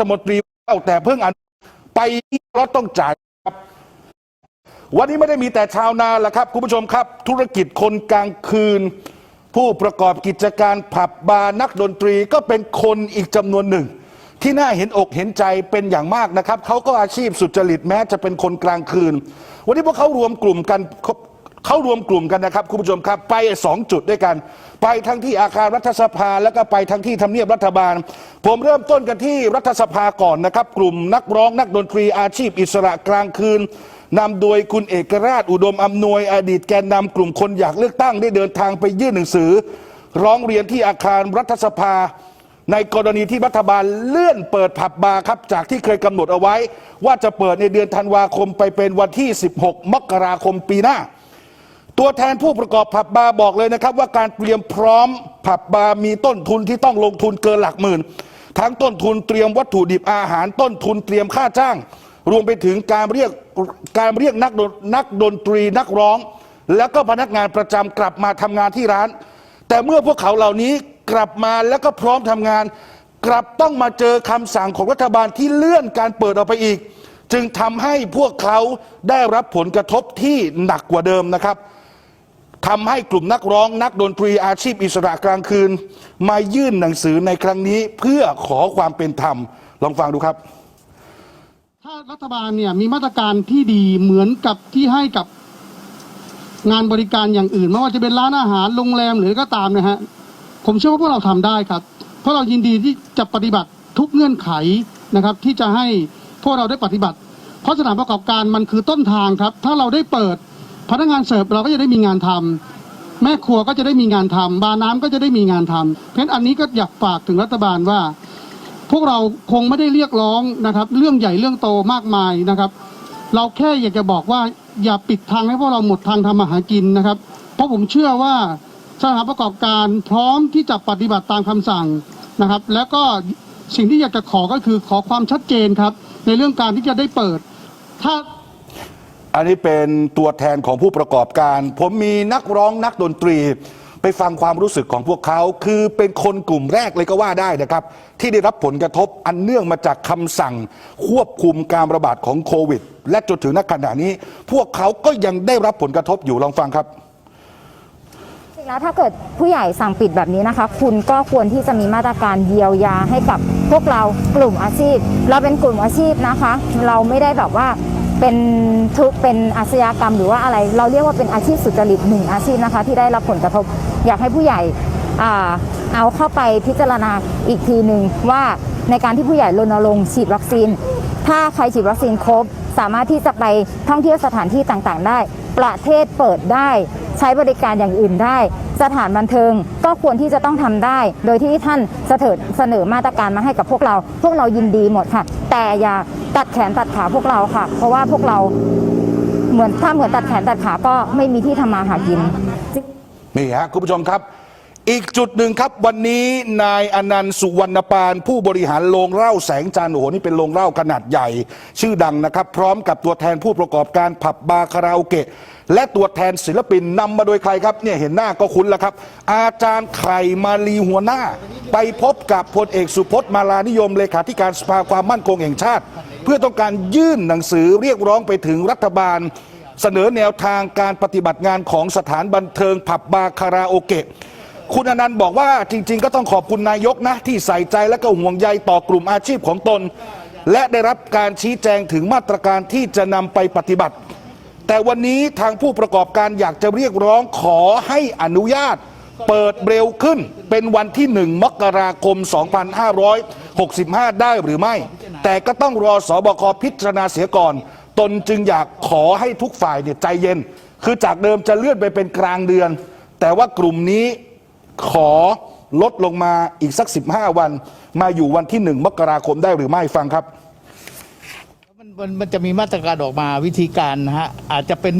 ฐมนตรีเอาแต่เพิ่งอนุไปรถต้องจ่ายครับ วันนี้ไม่ได้มีแต่ชาวนาละครับ คุณผู้ชมครับ ธุรกิจคนกลางคืน ผู้ประกอบกิจการผับบาร์นักดนตรีก็เป็นคนอีกจำนวนหนึ่ง ที่น่าเห็นอกเห็นใจเป็นอย่างมากนะครับเขาก็อาชีพสุจริตแม้จะเป็นคนกลางคืน วันนี้พวกเขารวมกลุ่มกัน เขารวมกลุ่มกันนะครับคุณผู้ชมครับไปสองจุดด้วยกัน ไปทั้งที่อาคารรัฐสภาแล้วก็ไปทั้งที่ทำเนียบรัฐบาล ผมเริ่มต้นกันที่รัฐสภาก่อนนะครับ กลุ่มนักร้องนักดนตรีอาชีพอิสระกลางคืนนำโดยคุณเอกราชอุดมอำนวยอดีตแกนนำกลุ่มคนอยากเลือกตั้งได้เดินทางไปยื่นหนังสือ ร้องเรียนที่อาคารรัฐสภา ในกรณีที่รัฐบาลเลื่อนเปิดผับบาร์ครับจากที่เคยกำหนดเอาไว้ ว่าจะเปิดในเดือนธันวาคมไปเป็นวันที่ 16 มกราคมปีหน้า ตัวแทนผู้ประกอบผับบาร์บอกเลยนะครับ ว่าการเตรียมพร้อมผับบาร์มีต้นทุนที่ต้องลงทุนเกินหลักหมื่น ทั้งต้นทุนเตรียมวัตถุดิบอาหารต้นทุนเตรียมค่าจ้าง รวมไปถึงการเรียกการเรียกนักดนักดนตรีนักร้อง แล้วก็พนักงานประจำกลับมาทำงานที่ร้าน แต่เมื่อพวกเขาเหล่านี้กลับมาแล้วก็พร้อมทำงาน กลับต้องมาเจอคำสั่งของรัฐบาลที่เลื่อนการเปิดออกไปอีก จึงทำให้พวกเขาได้รับผลกระทบที่หนักกว่าเดิมนะครับ ทำให้กลุ่มนักร้องนักดนตรีอาชีพอิสระกลางคืน มายื่นหนังสือในครั้งนี้เพื่อขอความเป็นธรรม ลองฟังดูครับ ถ้ารัฐบาลเนี่ยมีมาตรการที่ดีเหมือนกับที่ให้กับงานบริการอย่างอื่นไม่ว่าจะเป็นร้านอาหารโรงแรมหรือก็ตามนะฮะผมเชื่อว่าพวกเราทำได้ครับ เพราะเรายินดีที่จะปฏิบัติทุกเงื่อนไขนะครับ ที่จะให้พวกเราได้ปฏิบัติ เพราะสถานประกอบการมันคือต้นทางครับ ถ้าเราได้เปิด พนักงานเสิร์ฟเราก็จะได้มีงานทำแม่ครัวก็จะได้มีงานทำบาร์น้ำก็จะได้มีงานทำเพราะอันนี้ก็อยากฝากถึงรัฐบาลว่า พวกเราคงไม่ได้เรียกร้องนะครับ เรื่องใหญ่เรื่องโตมากมายนะครับ เราแค่อยากจะบอกว่าอย่าปิดทางให้พวกเราหมดทางทำมาหากินนะครับ เพราะผมเชื่อว่าสถานประกอบการพร้อมที่จะปฏิบัติตามคำสั่งนะครับ แล้วก็สิ่งที่อยากจะขอก็คือขอความชัดเจนครับ ในเรื่องการที่จะได้เปิด ถ้า อันนี้เป็นตัวแทนของผู้ประกอบการ ผมมีนักร้องนักดนตรี ไปฟังความรู้สึกของพวกเขา คือเป็นคนกลุ่มแรกเลยก็ว่าได้นะครับ ที่ได้รับผลกระทบอันเนื่องมาจากคำสั่ง ควบคุมการระบาดของโควิด และจนถึงณขณะนี้ พวกเขาก็ยังได้รับผลกระทบอยู่ลองฟังครับจริงแล้วถ้าเกิดผู้ใหญ่สั่งปิดแบบนี้นะคะ คุณก็ควรที่จะมีมาตรการเยียวยาให้กับพวกเรากลุ่มอาชีพ เราเป็นกลุ่มอาชีพนะคะ เราไม่ได้แบบว่า เป็นทุกเป็นอาชญากรรมหรือว่าอะไร เราเรียกว่าเป็นอาชีพสุจริตหนึ่งอาชีพนะคะ ที่ได้รับผลกระทบ อยากให้ผู้ใหญ่เอาเข้าไปพิจารณาอีกทีหนึ่งว่าในการที่ผู้ใหญ่รณรงค์ฉีดวัคซีน ถ้าใครฉีดวัคซีนครบ สามารถที่จะไปท่องเที่ยวสถานที่ต่างๆ ได้ ประเทศเปิดได้ ใช้บริการอย่างอื่นได้ สถานบันเทิงก็ควรที่จะต้องทำได้ โดยที่ท่านเสนอเสนอมาตรการมาให้กับพวกเรา พวกเรายินดีหมดค่ะ แต่อย่า ตัดแขนตัดขาพวกเราค่ะ เพราะว่าพวกเราเหมือนถ้าเหมือนตัดแขนตัดขาก็ไม่มีที่ทำมาหากินนี่ฮะคุณผู้ชมครับ อีกจุดหนึ่งครับวันนี้นายอนันต์สุวรรณปาน ผู้บริหารโรงเหล้าแสงจันทร์โอ้โหนี่เป็นโรงเหล้าขนาดใหญ่ ชื่อดังนะครับ พร้อมกับตัวแทนผู้ประกอบการผับบาร์คาราโอเกะ และตัวแทนศิลปินนำมาโดยใครครับเนี่ยเห็นหน้าก็คุ้นแล้วครับ อาจารย์ไข่มาลีหัวหน้า ไปพบกับพลเอกสุพจน์มาลานิยมเลขาธิการสภาความมั่นคงแห่งชาติ พื่อต้องการยื่นหนังสือเรียกร้องไปถึงรัฐบาล เสนอแนวทางการปฏิบัติงานของสถานบันเทิงผับบาร์คาราโอเกะคุณอนันต์บอกว่าจริง ๆ ก็ต้องขอบคุณนายกนะ ที่ใส่ใจและก็ห่วงใยต่อกลุ่มอาชีพของตน และได้รับการชี้แจงถึงมาตรการที่จะนำไปปฏิบัติ แต่วันนี้ทางผู้ประกอบการอยากจะเรียกร้องขอให้อนุญาต เปิดเร็วขึ้นเป็นวันที่ 1 มกราคม 2565 ได้หรือไม่ แต่ก็ต้องรอสอบคพิจารณาเสียก่อน ตนจึงอยากขอให้ทุกฝ่ายเนี่ยใจเย็น คือจากเดิมจะเลื่อนไปเป็นกลางเดือน แต่ว่ากลุ่มนี้ขอลดลงมาอีกสัก 15 วัน มาอยู่วันที่ 1 มกราคมได้หรือไม่ฟังครับ มันมันมันจะมีมาตรการออกมาวิธีการนะฮะอาจจะเป็น